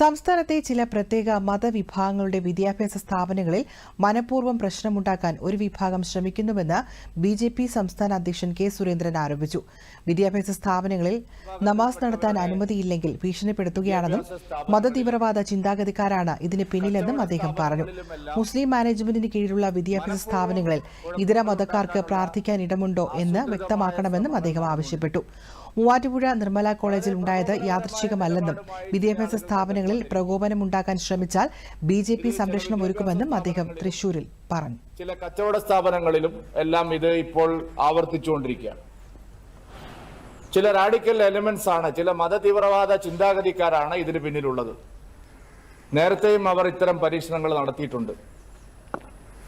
സംസ്ഥാനത്തെ ചില പ്രത്യേക മതവിഭാഗങ്ങളുടെ വിദ്യാഭ്യാസ സ്ഥാപനങ്ങളിൽ മനഃപൂർവം പ്രശ്നമുണ്ടാക്കാൻ ഒരു വിഭാഗം ശ്രമിക്കുന്നുവെന്ന് ബി ജെ പി സംസ്ഥാന അധ്യക്ഷൻ കെ സുരേന്ദ്രൻ ആരോപിച്ചു. വിദ്യാഭ്യാസ സ്ഥാപനങ്ങളിൽ നമാസ് നടത്താൻ അനുമതിയില്ലെങ്കിൽ ഭീഷണിപ്പെടുത്തുകയാണെന്നും മതതീവ്രവാദ ചിന്താഗതിക്കാരാണ് ഇതിന് പിന്നിലെന്നും അദ്ദേഹം പറഞ്ഞു. മുസ്ലിം മാനേജ്മെന്റിന് കീഴിലുള്ള വിദ്യാഭ്യാസ സ്ഥാപനങ്ങളിൽ ഇതര മതക്കാർക്ക് പ്രാർത്ഥിക്കാൻ ഇടമുണ്ടോ എന്ന് വ്യക്തമാക്കണമെന്നും അദ്ദേഹം ആവശ്യപ്പെട്ടു. മൂവാറ്റുപുഴ നിർമ്മല കോളേജിൽ ഉണ്ടായത് യാദൃച്ഛികമല്ലെന്നും വിദ്യാഭ്യാസ സ്ഥാപനങ്ങളിൽ പ്രകോപനമുണ്ടാക്കാൻ ശ്രമിച്ചാൽ ബി ജെ പി സംരക്ഷണം ഒരുക്കുമെന്നും അദ്ദേഹം തൃശൂരിൽ പറഞ്ഞു. ചില കച്ചവട സ്ഥാപനങ്ങളിലും എല്ലാം ഇത് ഇപ്പോൾ ആവർത്തിച്ചുകൊണ്ടിരിക്കുകയാണ്. ചില റാഡിക്കൽ എലമെന്റ്സ് ആണ് ചില മതതീവ്രവാദ ചിന്താഗതിക്കാരാണ് ഇതിന് പിന്നിലുള്ളത്. നേരത്തെയും അവർ ഇത്തരം പരീക്ഷണങ്ങൾ നടത്തിയിട്ടുണ്ട്.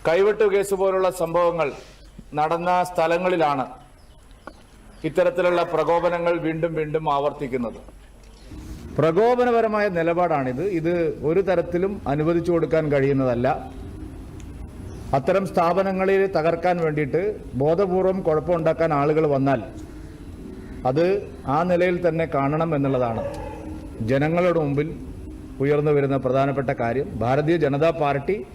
കൈവെട്ടു കേസ് പോലുള്ള സംഭവങ്ങൾ നടന്ന സ്ഥലങ്ങളിലാണ് ഇത്തരത്തിലുള്ള പ്രകോപനങ്ങൾ വീണ്ടും വീണ്ടും ആവർത്തിക്കുന്നത്. പ്രകോപനപരമായ നിലപാടാണിത്. ഇത് ഒരു തരത്തിലും അനുവദിച്ചു കൊടുക്കാൻ കഴിയുന്നതല്ല. അത്തരം സ്ഥാപനങ്ങളിൽ തകർക്കാൻ വേണ്ടിയിട്ട് ബോധപൂർവം കുഴപ്പമുണ്ടാക്കാൻ ആളുകൾ വന്നാൽ അത് ആ നിലയിൽ തന്നെ കാണണം എന്നുള്ളതാണ് ജനങ്ങളുടെ മുമ്പിൽ ഉയർന്നു വരുന്ന പ്രധാനപ്പെട്ട കാര്യം. ഭാരതീയ ജനതാ പാർട്ടി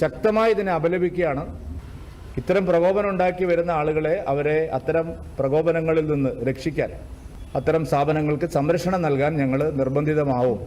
ശക്തമായി ഇതിനെ അപലപിക്കുകയാണ്. ഇത്തരം പ്രകോപനം ഉണ്ടാക്കി വരുന്ന ആളുകളെ അവരെ അത്തരം പ്രകോപനങ്ങളിൽ നിന്ന് രക്ഷിക്കാൻ അത്തരം സ്ഥാപനങ്ങൾക്ക് സംരക്ഷണം നൽകാൻ ഞങ്ങൾ നിർബന്ധിതമാവും.